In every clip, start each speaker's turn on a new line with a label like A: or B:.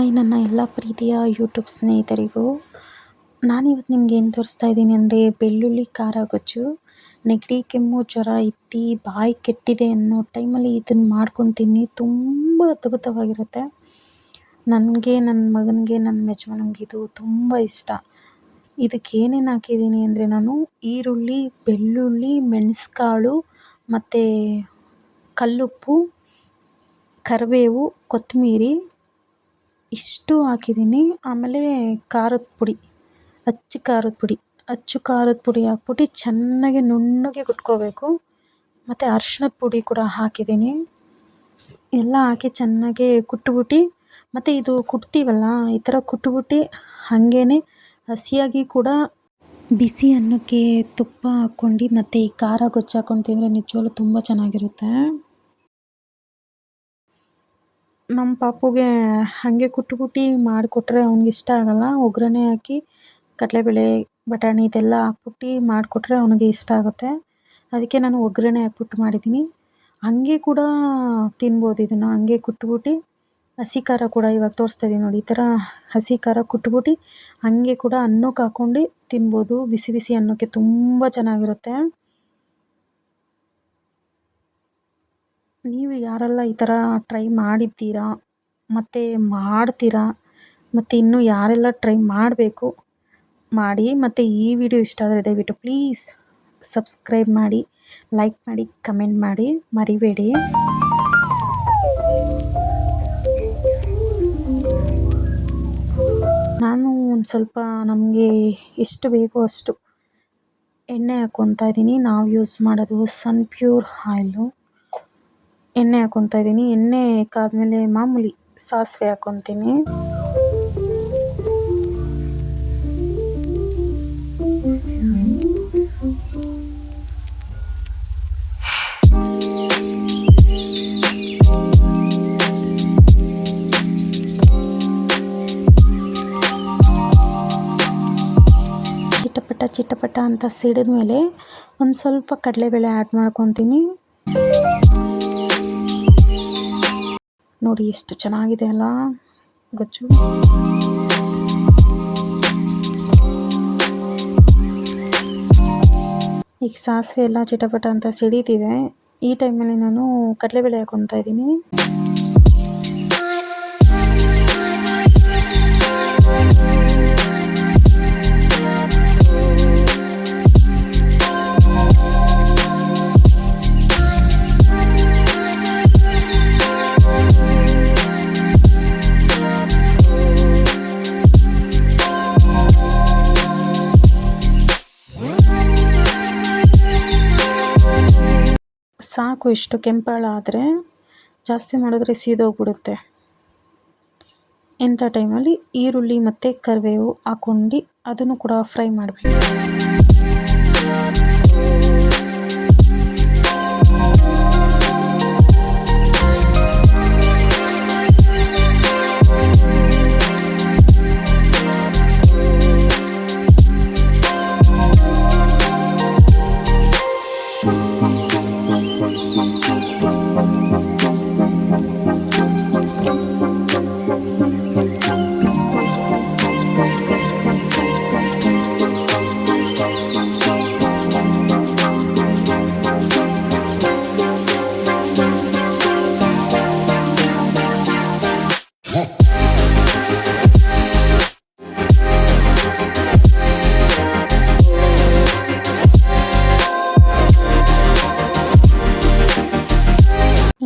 A: Hi, ನನ್ನ ಎಲ್ಲ ಪ್ರೀತಿಯ ಯೂಟ್ಯೂಬ್ ಸ್ನೇಹಿತರಿಗೂ. ನಾನಿವತ್ತು ನಿಮ್ಗೆ ಏನು ತೋರಿಸ್ತಾ ಇದ್ದೀನಿ ಅಂದರೆ ಬೆಳ್ಳುಳ್ಳಿ, ಖಾರ, ಗೊಜ್ಜು, ನೆಗಡಿ, ಕೆಮ್ಮು, ಜ್ವರ, ಇತ್ತಿ, ಬಾಯಿ ಕೆಟ್ಟಿದೆ ಅನ್ನೋ ಟೈಮಲ್ಲಿ ಇದನ್ನು ಮಾಡ್ಕೊಂಡು ತಿನ್ನಿ ತುಂಬ ಅದ್ಭುತವಾಗಿರುತ್ತೆ. ನನಗೆ ನನ್ನ ಮಗನಿಗೆ ನನ್ನ ಯಜಮಾನಂಗೆ ಇದು ತುಂಬ ಇಷ್ಟ. ಇದಕ್ಕೆ ಏನೇನು ಹಾಕಿದ್ದೀನಿ ಅಂದರೆ ನಾನು ಈರುಳ್ಳಿ, ಬೆಳ್ಳುಳ್ಳಿ, ಮೆಣಸ್ಕಾಳು, ಮತ್ತು ಕಲ್ಲುಪ್ಪು, ಕರಿಬೇವು, ಕೊತ್ತಂಬರಿ ಇಷ್ಟು ಹಾಕಿದ್ದೀನಿ. ಆಮೇಲೆ ಖಾರದ ಪುಡಿ, ಅಚ್ಚು ಖಾರದ ಪುಡಿ. ಅಚ್ಚು ಖಾರದ ಪುಡಿ ಹಾಕ್ಬಿಟ್ಟು ಚೆನ್ನಾಗಿ ನುಣ್ಣಗೆ ಕುಟ್ಕೋಬೇಕು. ಮತ್ತು ಅರ್ಶಿಣದ ಪುಡಿ ಕೂಡ ಹಾಕಿದ್ದೀನಿ. ಎಲ್ಲ ಹಾಕಿ ಚೆನ್ನಾಗಿ ಕುಟ್ಬಿಟ್ಟು, ಮತ್ತು ಇದು ಕುಟ್ತೀವಲ್ಲ, ಈ ಥರ ಕುಟ್ಬಿಟ್ಟು ಹಾಗೇ ಹಸಿಯಾಗಿ ಕೂಡ ಬಿಸಿ ಅನ್ನಕ್ಕೆ ತುಪ್ಪ ಹಾಕ್ಕೊಂಡು, ಮತ್ತು ಈ ಖಾರ ಗೊಜ್ಜು ಹಾಕ್ಕೊಂಡು ತಿಂದರೆ ನಿಜವಾಗ್ಲೂ ತುಂಬ ಚೆನ್ನಾಗಿರುತ್ತೆ. ನಮ್ಮ ಪಾಪುಗೆ ಹಾಗೆ ಕುಟ್ಬಿಟ್ಟು ಮಾಡಿಕೊಟ್ರೆ ಅವ್ನಿಗೆ ಇಷ್ಟ ಆಗಲ್ಲ. ಒಗ್ಗರಣೆ ಹಾಕಿ ಕಡಲೆಬೇಳೆ, ಬಟಾಣಿ ಇದೆಲ್ಲ ಹಾಕ್ಬಿಟ್ಟು ಮಾಡಿಕೊಟ್ರೆ ಅವನಿಗೆ ಇಷ್ಟ ಆಗುತ್ತೆ. ಅದಕ್ಕೆ ನಾನು ಒಗ್ಗರಣೆ ಹಾಕ್ಬಿಟ್ಟು ಮಾಡಿದ್ದೀನಿ. ಹಂಗೆ ಕೂಡ ತಿನ್ಬೋದು ಇದನ್ನು. ಹಂಗೆ ಕುಟ್ಬಿಟ್ಟು ಹಸಿ ಖಾರ ಕೂಡ ಇವಾಗ ತೋರಿಸ್ತಾ ಇದ್ದೀನಿ ನೋಡಿ, ಈ ಥರ ಹಸಿ ಖಾರ ಕುಟ್ಬಿಟ್ಟು ಹಂಗೆ ಕೂಡ ಅನ್ನಕ್ಕೆ ಹಾಕ್ಕೊಂಡು ತಿನ್ಬೋದು. ಬಿಸಿ ಬಿಸಿ ಅನ್ನಕ್ಕೆ ತುಂಬ ಚೆನ್ನಾಗಿರುತ್ತೆ. ನೀವು ಯಾರೆಲ್ಲ ಈ ಥರ ಟ್ರೈ ಮಾಡಿದ್ದೀರಾ? ಮತ್ತು ಮಾಡ್ತೀರಾ? ಮತ್ತು ಇನ್ನೂ ಯಾರೆಲ್ಲ ಟ್ರೈ ಮಾಡಬೇಕು? ಮಾಡಿ ಮತ್ತು ಈ ವಿಡಿಯೋ ಇಷ್ಟ ಆದರೆ ದಯವಿಟ್ಟು ಪ್ಲೀಸ್ ಸಬ್ಸ್ಕ್ರೈಬ್ ಮಾಡಿ ಲೈಕ್ ಮಾಡಿ ಕಮೆಂಟ್ ಮಾಡಿ, ಮರಿಬೇಡಿ. ನಾನು ಒಂದು ಸ್ವಲ್ಪ ನಮಗೆ ಎಷ್ಟು ಬೇಕೋ ಅಷ್ಟು ಎಣ್ಣೆ ಹಾಕ್ಕೊತಾ ಇದ್ದೀನಿ. ನಾವು ಯೂಸ್ ಮಾಡೋದು ಸನ್ ಪ್ಯೂರ್ ಆಯಿಲು ಎಣ್ಣೆ ಹಾಕೊತಾ ಇದ್ದೀನಿ. ಎಣ್ಣೆ ಕಾದ್ಮೇಲೆ ಮಾಮೂಲಿ ಸಾಸಿವೆ ಹಾಕೊತೀನಿ. ಚಿಟಪಟ ಚಿಟಪಟ ಅಂತ ಸಿಡಿದ ಮೇಲೆ ಒಂದು ಸ್ವಲ್ಪ ಕಡಲೆಬೇಳೆ ಆ್ಯಡ್ ಮಾಡ್ಕೊತೀನಿ. ನೋಡಿ ಎಷ್ಟು ಚೆನ್ನಾಗಿದೆ ಅಲ್ಲ, ಗೊಜ್ಜು. ಈಗ ಸಾಸಿವೆ ಎಲ್ಲ ಚಿಟಪಟ ಅಂತ ಸಿಡಿತಿದೆ. ಈ ಟೈಮಲ್ಲಿ ನಾನು ಕಡಲೆಬೇಳೆ ಹಾಕೊತಾ ಇದ್ದೀನಿ. ಸಾಕು ಇಷ್ಟು ಕೆಂಪಾಳ ಆದರೆ ಜಾಸ್ತಿ ಮಾಡಿದ್ರೆ ಸೀದೋಗ್ಬಿಡುತ್ತೆ. ಇಂಥ ಟೈಮಲ್ಲಿ ಈರುಳ್ಳಿ ಮತ್ತು ಕರಿಬೇವು ಹಾಕ್ಕೊಂಡು ಅದನ್ನು ಕೂಡ ಫ್ರೈ ಮಾಡಬೇಕು.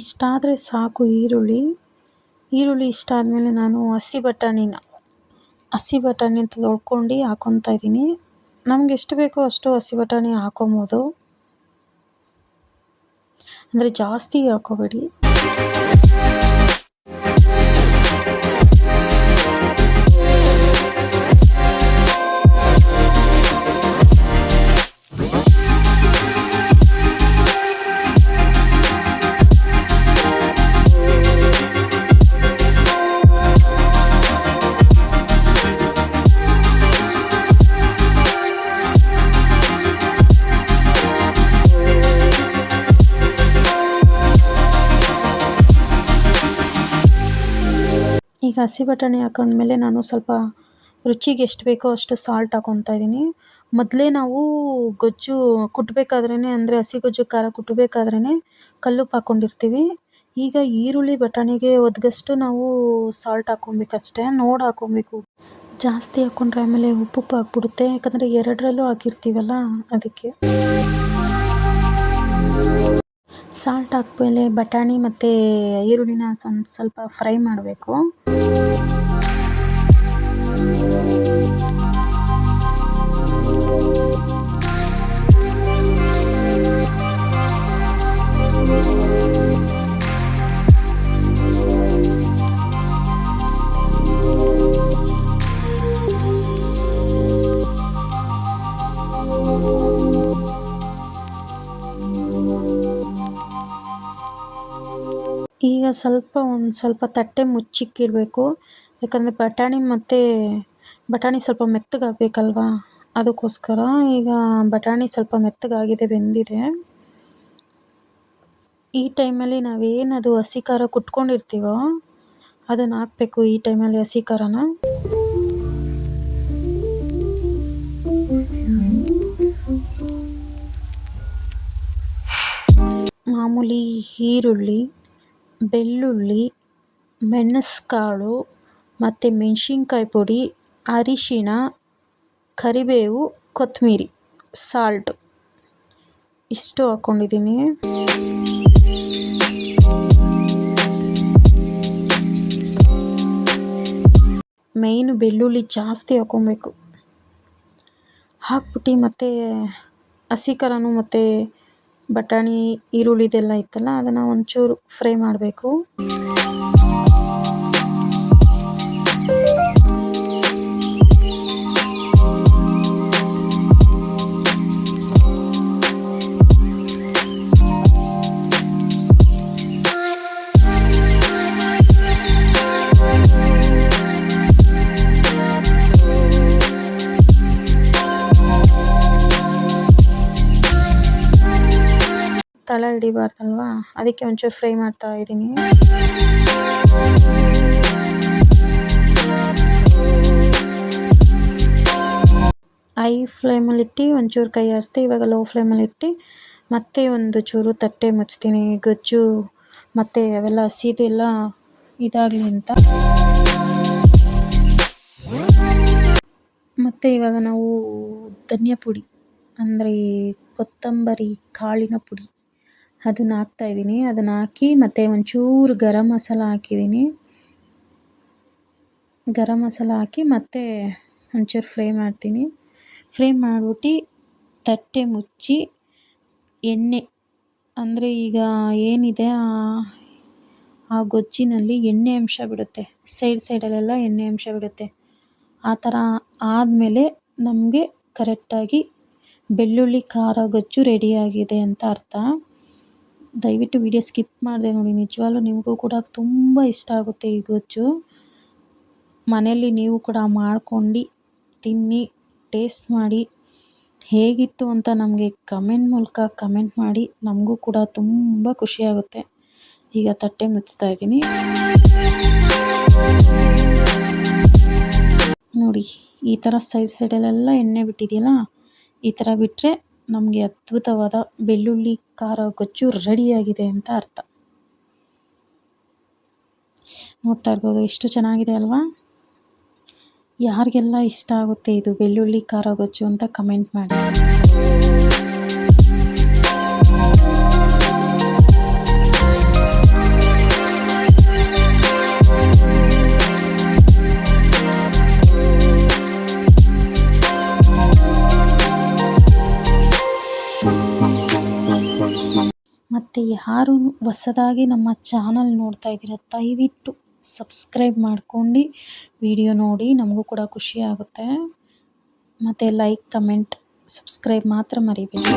A: ಇಷ್ಟಾದರೆ ಸಾಕು ಈರುಳ್ಳಿ. ಈರುಳ್ಳಿ ಇಷ್ಟ ಆದಮೇಲೆ ನಾನು ಹಸಿ ಬಟಾಣಿನ, ಹಸಿ ಬಟಾಣಿ ತೊಳ್ಕೊಂಡು ಹಾಕ್ಕೊತಾ ಇದ್ದೀನಿ. ನಮ್ಗೆ ಎಷ್ಟು ಬೇಕೋ ಅಷ್ಟು ಹಸಿ ಬಟಾಣಿ ಹಾಕ್ಕೊಬೋದು ಅಂದರೆ ಜಾಸ್ತಿ ಹಾಕ್ಕೋಬೇಡಿ ಹಸಿ ಬಟಾಣಿ ಹಾಕೊಂಡ್ಮೇಲೆ ನಾನು ಸ್ವಲ್ಪ ರುಚಿಗೆ ಎಷ್ಟು ಬೇಕೋ ಅಷ್ಟು ಸಾಲ್ಟ್ ಹಾಕೊತಾ ಇದ್ದೀನಿ. ಮೊದಲೇ ನಾವು ಗೊಜ್ಜು ಕುಟ್ಟಬೇಕಾದ್ರೇ ಅಂದರೆ ಹಸಿ ಗೊಜ್ಜು ಖಾರ ಕುಟ್ಟಬೇಕಾದ್ರೇ ಕಲ್ಲುಪ್ಪು ಹಾಕ್ಕೊಂಡಿರ್ತೀವಿ ಈಗ ಈರುಳ್ಳಿ ಬಟಾಣಿಗೆ ಒದಗಷ್ಟು ನಾವು ಸಾಲ್ಟ್ ಅಷ್ಟೇ ನೋಡಿ ಹಾಕೊಬೇಕು. ಜಾಸ್ತಿ ಹಾಕ್ಕೊಂಡ್ರೆ ಆಮೇಲೆ ಉಪ್ಪು ಉಪ್ಪು ಆಗ್ಬಿಡುತ್ತೆ, ಯಾಕಂದರೆ ಎರಡರಲ್ಲೂ ಹಾಕಿರ್ತೀವಲ್ಲ ಅದಕ್ಕೆ. ಸಾಲ್ಟ್ ಹಾಕ್ಮೇಲೆ ಬಟಾಣಿ ಮತ್ತು ಈರುಳ್ಳಿನ ಸ್ವಲ್ಪ ಫ್ರೈ ಮಾಡಬೇಕು. ಈಗ ಸ್ವಲ್ಪ ಒಂದು ಸ್ವಲ್ಪ ತಟ್ಟೆ ಮುಚ್ಚಿಕ್ಕಿಡಬೇಕು ಯಾಕಂದರೆ ಬಟಾಣಿ ಮತ್ತು ಬಟಾಣಿ ಸ್ವಲ್ಪ ಮೆತ್ತಗಾಗಬೇಕಲ್ವಾ? ಅದಕ್ಕೋಸ್ಕರ ಈಗ ಬಟಾಣಿ ಸ್ವಲ್ಪ ಮೆತ್ತಗಾಗಿದೆ, ಬೆಂದಿದೆ. ಈ ಟೈಮಲ್ಲಿ ನಾವೇನದು ಹಸಿ ಖಾರ ಕುಟ್ಕೊಂಡಿರ್ತೀವೋ ಅದನ್ನು ಹಾಕಬೇಕು ಈ ಟೈಮಲ್ಲಿ ಹಸಿ ಖಾರನ. ಮಾಮೂಲಿ ಈರುಳ್ಳಿ. ಬೆಳ್ಳುಳ್ಳಿ, ಮೆಣಸುಕಾಳು ಮತ್ತು ಮೆಣಸಿನ್ಕಾಯಿ ಪುಡಿ, ಅರಿಶಿಣ, ಕರಿಬೇವು ಕೊತ್ತಂಬ್ರಿ ಸಾಲ್ಟು ಇಷ್ಟು ಹಾಕ್ಕೊಂಡಿದ್ದೀನಿ ಮೇಯ್ನು ಬೆಳ್ಳುಳ್ಳಿ ಜಾಸ್ತಿ ಹಾಕ್ಕೊಬೇಕು. ಹಾಕ್ಬಿಟ್ಟು ಮತ್ತು ಹಸಿ ಖಾರನೂ ಮತ್ತು ಬಟಾಣಿ ಈರುಳ್ಳಿದೆಲ್ಲ ಇತ್ತಲ್ಲ ಅದನ್ನು ಒಂಚೂರು ಫ್ರೈ ಮಾಡಬೇಕು. ಹಿಡಿಬಾರ್ದಲ್ವಾ? ಅದಕ್ಕೆ ಒಂಚೂರು ಫ್ರೈ ಮಾಡ್ತಾ ಇದ್ದೀನಿ. ಐ ಫ್ಲೇಮಲ್ಲಿಟ್ಟು ಒಂಚೂರು ಕೈ ಆಡಿಸ್ದೆ ಇವಾಗ ಲೋ ಫ್ಲೇಮಲ್ಲಿಟ್ಟು ಮತ್ತೆ ಒಂದು ಚೂರು ತಟ್ಟೆ ಮುಚ್ತೀನಿ, ಗೊಜ್ಜು ಮತ್ತು ಅವೆಲ್ಲ ಹಸಿದೆಲ್ಲ ಇದಾಗಲಿ ಅಂತ. ಮತ್ತು ಇವಾಗ ನಾವು ಧನಿಯಾ ಪುಡಿ, ಅಂದರೆ ಕೊತ್ತಂಬರಿ, ಕಾಳಿನ ಪುಡಿ. ಅದನ್ನ ಹಾಕ್ತಾಯಿದ್ದೀನಿ. ಅದನ್ನು ಹಾಕಿ ಮತ್ತು ಒಂಚೂರು ಗರಂ ಮಸಾಲ ಹಾಕಿದ್ದೀನಿ. ಗರಂ ಮಸಾಲ ಹಾಕಿ ಮತ್ತೆ ಒಂಚೂರು ಫ್ರೈ ಮಾಡ್ತೀನಿ. ಫ್ರೈ ಮಾಡ್ಬಿಟ್ಟು ತಟ್ಟೆ ಮುಚ್ಚಿ ಎಣ್ಣೆ, ಅಂದರೆ ಈಗ ಏನಿದೆ ಆ ಗೊಜ್ಜಿನಲ್ಲಿ ಎಣ್ಣೆ ಅಂಶ ಬಿಡುತ್ತೆ. ಸೈಡ್ ಸೈಡಲ್ಲೆಲ್ಲ ಎಣ್ಣೆ ಅಂಶ ಬಿಡುತ್ತೆ. ಆ ಥರ ಆದಮೇಲೆ ನಮಗೆ ಕರೆಕ್ಟಾಗಿ ಬೆಳ್ಳುಳ್ಳಿ, ಖಾರ, ಗೊಜ್ಜು ರೆಡಿಯಾಗಿದೆ ಅಂತ ಅರ್ಥ. ದಯವಿಟ್ಟು ವಿಡಿಯೋ ಸ್ಕಿಪ್ ಮಾಡಿದೆ ನೋಡಿ, ನಿಜವಾಗ್ಲೂ ನಿಮಗೂ ಕೂಡ ತುಂಬ ಇಷ್ಟ ಆಗುತ್ತೆ ಈ ಗೊಜ್ಜು. ಮನೆಯಲ್ಲಿ ನೀವು ಕೂಡ ಮಾಡ್ಕೊಂಡು ತಿನ್ನಿ, ಟೇಸ್ಟ್ ಮಾಡಿ. ಹೇಗಿತ್ತು ಅಂತ ನಮಗೆ ಕಮೆಂಟ್ ಮೂಲಕ ಕಮೆಂಟ್ ಮಾಡಿ, ನಮಗೂ ಕೂಡ ತುಂಬ ಖುಷಿಯಾಗುತ್ತೆ ಈಗ ತಟ್ಟೆ ಮುಚ್ತಾ ಇದ್ದೀನಿ. ನೋಡಿ, ಈ ಥರ ಸೈಡ್ ಸೈಡಲ್ಲೆಲ್ಲ ಎಣ್ಣೆ ಬಿಟ್ಟಿದೆಯಲ್ಲ, ಈ ಥರ ಬಿಟ್ಟರೆ ನಮಗೆ ಅದ್ಭುತವಾದ ಬೆಳ್ಳುಳ್ಳಿ, ಖಾರ, ಗೊಜ್ಜು ರೆಡಿಯಾಗಿದೆ ಅಂತ ಅರ್ಥ. ನೋಡ್ತಾ ಇರ್ಬೋದು, ಎಷ್ಟು ಚೆನ್ನಾಗಿದೆ ಅಲ್ವಾ? ಯಾರಿಗೆಲ್ಲ ಇಷ್ಟ ಆಗುತ್ತೆ ಇದು ಬೆಳ್ಳುಳ್ಳಿ, ಖಾರ, ಗೊಜ್ಜು ಅಂತ ಕಮೆಂಟ್ ಮಾಡಿ. ಹೊಸದಾಗಿ ನಮ್ಮ ಚಾನಲ್ ನೋಡ್ತಾ ಇದ್ದೀರ, ದಯವಿಟ್ಟು ಸಬ್ಸ್ಕ್ರೈಬ್ ಮಾಡ್ಕೊಂಡು ವಿಡಿಯೋ ನೋಡಿ, ನಮಗೂ ಕೂಡ ಖುಷಿ ಆಗುತ್ತೆ. ಮತ್ತು ಲೈಕ್, ಕಮೆಂಟ್, ಸಬ್ಸ್ಕ್ರೈಬ್ ಮಾತ್ರ ಮರಿಬೇಡಿ.